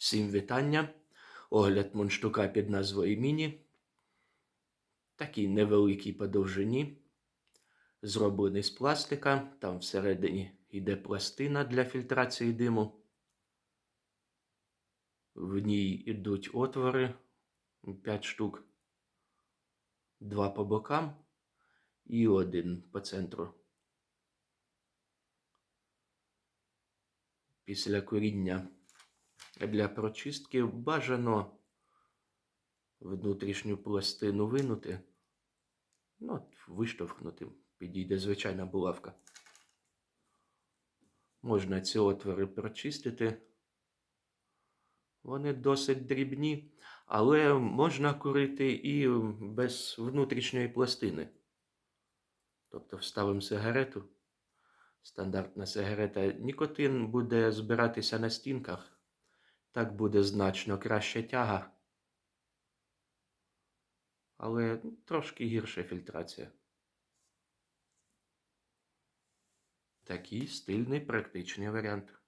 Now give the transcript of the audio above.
Всім вітання. Огляд мундштука під назвою Міні. Такий невеликий по довжині. Зроблений з пластика. Там всередині йде пластина для фільтрації диму. В ній йдуть отвори 5 штук. Два по бокам і один по центру. Після коріння для прочистки бажано внутрішню пластину винути. Ну, от виштовхнути. Підійде звичайна булавка. Можна ці отвори прочистити. Вони досить дрібні, але можна курити і без внутрішньої пластини. Тобто вставимо сигарету. Стандартна сигарета. Нікотин буде збиратися на стінках. Так буде значно краща тяга. Але трошки гірша фільтрація. Такий стильний практичний варіант.